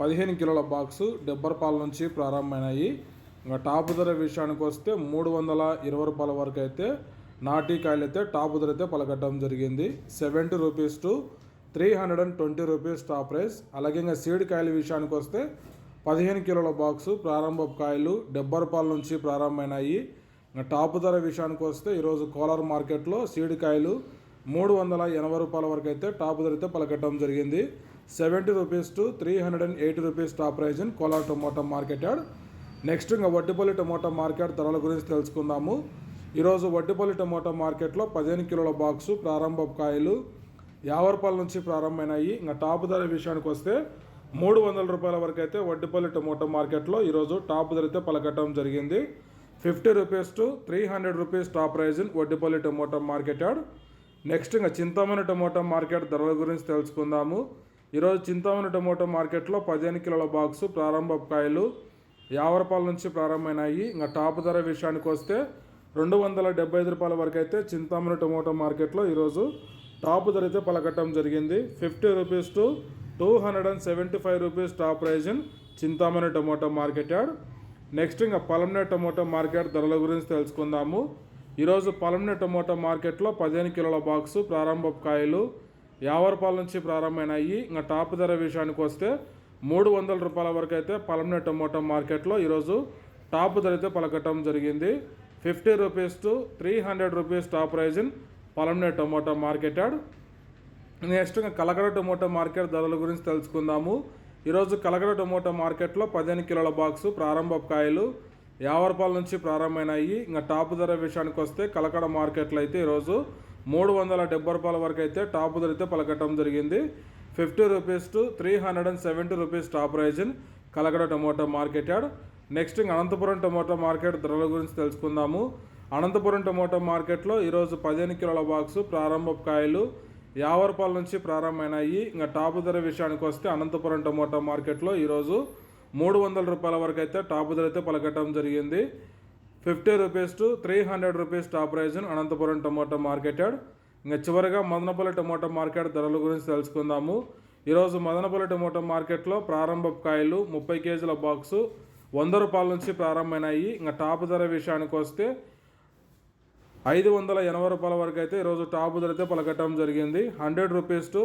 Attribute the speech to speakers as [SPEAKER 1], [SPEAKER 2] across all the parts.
[SPEAKER 1] పదిహేను కిలోల బాక్సు డెబ్బరపాల నుంచి ప్రారంభమైనాయి. ఇంకా టాప్ ధర విషయానికి వస్తే మూడు వందల ఇరవై రూపాయల వరకు అయితే నాటి కాయలు అయితే టాప్ ధర అయితే పలకట్టడం జరిగింది. Seventy rupees to three hundred and twenty rupees top price. అలాగే ఇంకా సీడ్ కాయల విషయానికి వస్తే పదిహేను కిలోల బాక్సు ప్రారంభ కాయలు డెబ్బై రూపాయల నుంచి ప్రారంభమైనాయి. ఇంకా టాప్ ధర విషయానికి వస్తే ఈరోజు కోలార్ మార్కెట్లో సీడ్ కాయలు మూడు వందల ఎనభై రూపాయల వరకు అయితే టాప్ ధర అయితే పలకట్టడం జరిగింది. Seventy rupees to three hundred and eighty rupees top price in Kolar tomato market yard next ఇంకా వడ్డిపల్లి టొమాటో మార్కెట్ ధరల గురించి తెలుసుకుందాము. ఈరోజు వడ్డిపల్లి టొమాటో మార్కెట్లో పదిహేను కిలోల బాక్సు ప్రారంభ కాయలు యాభై నుంచి ప్రారంభమైనాయి. ఇంకా టాప్ ధర విషయానికి వస్తే మూడు వందల రూపాయల వరకు అయితే వడ్డిపల్లి టొమాటో మార్కెట్లో ఈరోజు టాప్ ధర అయితే పలకట్టడం జరిగింది. Fifty rupees to three hundred rupees top price in Vaddipalli tomato market yard next ఇంకా చింతమని టొమాటో మార్కెట్ ధరల గురించి తెలుసుకుందాము. ఈరోజు చింతామణి టమోటో మార్కెట్లో పదిహేను కిలోల బాక్సు ప్రారంభ కాయలు యాభై రూపాయల నుంచి ప్రారంభమైనాయి. ఇంకా టాప్ ధర విషయానికి వస్తే రెండు వందల డెబ్బై ఐదు రూపాయల వరకు అయితే చింతామణి టమోటో మార్కెట్లో ఈరోజు టాప్ ధర అయితే పలకట్టడం జరిగింది. Fifty rupees to two hundred and seventy five rupees top price in Chintamani tomato market yard next ఇంకా పలంనే టొమాటో మార్కెట్ ధరల గురించి తెలుసుకుందాము. ఈరోజు పలంనే టమోటో మార్కెట్లో పదిహేను కిలోల బాక్సు ప్రారంభ కాయలు యావరపాల నుంచి ప్రారంభమైనాయి ఇంకా టాప్ ధర విషయానికి వస్తే మూడు వందల రూపాయల వరకు అయితే పలమనే టొమాటో మార్కెట్లో ఈరోజు టాప్ ధర అయితే పలకటం జరిగింది. Fifty rupees to three hundred rupees top price in Palamaner tomato market yard. Next ఇంకా కలకడ టొమాటో మార్కెట్ ధరల గురించి తెలుసుకుందాము. ఈరోజు కలగడ టొమాటో మార్కెట్లో పదిహేను కిలోల బాక్సు ప్రారంభ కాయలు యావరపాల నుంచి ప్రారంభమైనాయి ఇంకా టాప్ ధర విషయానికి వస్తే కలకడ మార్కెట్లో అయితే ఈరోజు మూడు వందల డెబ్బై రూపాయల వరకు అయితే టాప్ ధర అయితే పలకటం జరిగింది. Fifty rupees to three hundred and seventy rupees top price in Kalakada tomato market yard. Next Anantapuram tomato market ధరల గురించి తెలుసుకుందాము. అనంతపురం టమోటో మార్కెట్లో ఈరోజు పదిహేను కిలోల బాక్సు ప్రారంభ కాయలు యాభై రూపాయల నుంచి ప్రారంభమైనాయి. ఇంకా టాప్ ధర విషయానికి వస్తే అనంతపురం టమోటో మార్కెట్లో ఈరోజు మూడు వందల రూపాయల వరకు అయితే టాప్ ధర అయితే పలకటం జరిగింది. Fifty rupees to three hundred rupees top ప్రైజ్ను Anantapuram tomato market yard. ఇంకా చివరిగా మదనపల్లి టమాటో మార్కెట్ ధరల గురించి తెలుసుకుందాము. ఈరోజు మదనపల్లి టమాటో మార్కెట్లో ప్రారంభ కాయలు ముప్పై కేజీల బాక్సు వంద రూపాయల నుంచి ప్రారంభమైనాయి. ఇంకా టాప్ ధర విషయానికి వస్తే ఐదు వందల ఎనభై రూపాయల వరకు అయితే ఈరోజు టాప్ ధర అయితే పలకటం జరిగింది. Hundred rupees to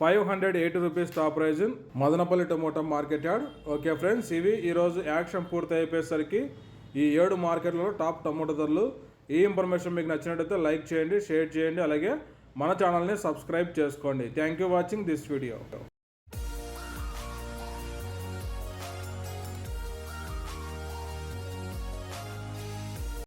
[SPEAKER 1] five hundred eighty rupees top price Madanapalle tomato market yard. Okay friends ఇవి ఈరోజు యాక్షన్ పూర్తి అయిపోయేసరికి ఈ ఏడు మార్కెట్లలో టాప్ టమోటా ధరలు. ఈ ఇన్ఫర్మేషన్ మీకు నచ్చినట్టయితే లైక్ చేయండి షేర్ చేయండి అలాగే మన ఛానల్ని సబ్స్క్రైబ్ చేసుకోండి. Thank you watching this video.